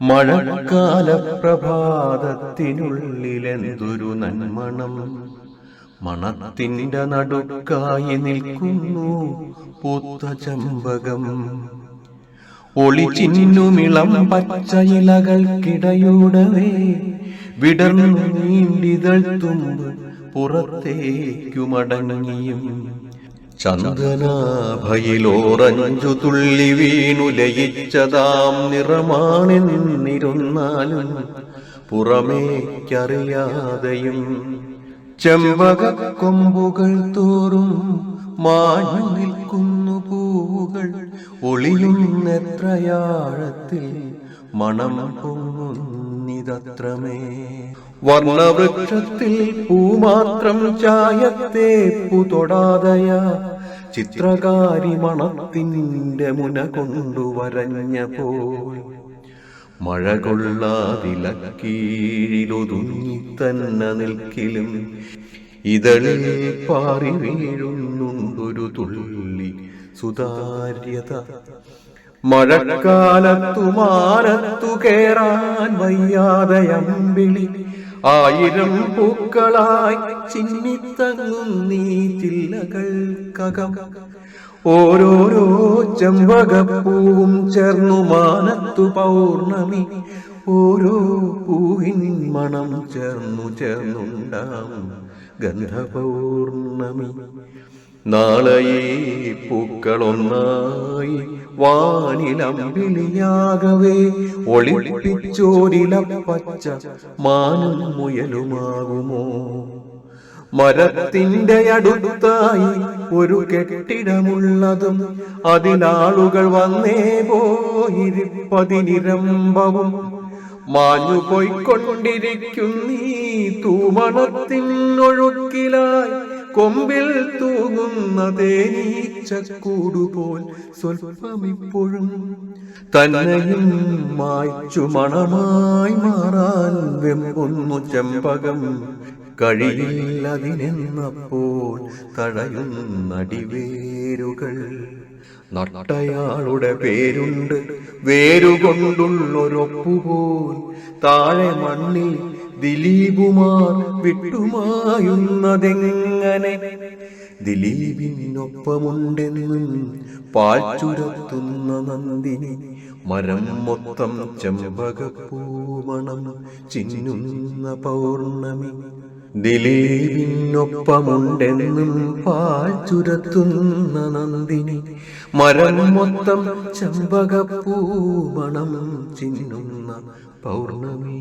മഴക്കാല പ്രഭാതത്തിനുള്ളിലെന്തൊരു നന്മണം. മണത്തിന്റെ നടുക്കായി നിൽക്കുന്നു പൂത്ത ചമ്പകം ഒളിച്ചിന്നുമിളം പച്ചയിലകൾക്കിടയൂടവേ വിടർന്നു നീണ്ടിതൾ തുമ്പ് പുറത്തേക്കു മടങ്ങിയും. ചന്ദനാഭയിലോറഞ്ചു തുള്ളി വീണു ലയിച്ചതാം നിറമാണെന്നിരുന്നാലും പുറമേക്കറിയാതെയും ചെമ്പക കൊമ്പുകൾ തോറും മാഞ്ഞു നിൽക്കുന്നു പൂവുകൾ. ഒളിയുന്നെത്രയാഴത്തിൽ മണം പൊങ്ങുന്നിതത്രമേ വർണവൃക്ഷത്തിൽ പൂമാത്രം ചായത്തെ തൊടാതയ ചിത്രകാരി മണത്തിന്റെ മുന കൊണ്ടു വരഞ്ഞ പോൽ മഴ കൊള്ളാതിലക്കീഴിലൊതുങ്ങി തന്നെ നിൽക്കിലും ഇതളിൽ പാറി വീഴുന്നുണ്ടൊരു തുള്ളി സുതാര്യത. മഴക്കാലത്തു മാനത്തു കേറാൻ വയ്യാതയമ്പിളി ആയിരം പൂക്കളായി ചിന്നിത്തങ്ങും നീ ചില്ലകൾക്കകം ഓരോരോ ചെമ്പകപ്പൂവും ചേർന്നു മാനത്തു പൗർണമി. ഓരോ പൂവിൻ മണം ചേർന്നു ചേർന്നുണ്ടാം ഗന്ധപൗർണമി. നാളെ ഈ പൂക്കളൊന്നായി വാനിലമ്പിളിയാകവേ ഒളിപ്പിച്ചോരില പച്ച മാനും മുയലുമാകുമോ മരത്തിന്റെ അടുത്തായി ഒരു കെട്ടിടമുള്ളതും അതിനാളുകൾ വന്നേ പോയിരിപ്പതിനിരമ്പവും. മാഞ്ഞു പോയിക്കൊണ്ടിരിക്കുന്നീ തൂമണത്തിനൊഴുക്കിലായി കൊമ്പിൽ തൂങ്ങുന്ന തേനീച്ചക്കൂടുപോൽ സ്വൽപ്പമിപ്പോഴും തന്നെയും മായ്ച്ചു മണമായി മാറാൻ വെമ്പുന്നു ചെമ്പകം. കഴിയില്ലതിനെന്നപ്പോൾ തടയുന്നടിവേരുകൾ നട്ടയാളുടെ പേരുണ്ട് വേരുകൊണ്ടുള്ളൊരൊപ്പുപോൽ. താഴെ മണ്ണിൽ ദിലീപുമാർ വിട്ടുമായുന്നതെങ്ങനെ? ദിലീപിനൊപ്പമുണ്ടെന്നും പാൽ ചുരത്തുന്ന നന്ദിനി മരം മൊത്തം ചെമ്പകപ്പൂമണം ചിന്നുന്ന പൗർണമി. ദിലീപിനൊപ്പമുണ്ടെന്നും പാൽ ചുരത്തുന്ന നന്ദിനി മരം മൊത്തം ചെമ്പകപ്പൂമണം ചിന്നുന്ന പൗർണമി.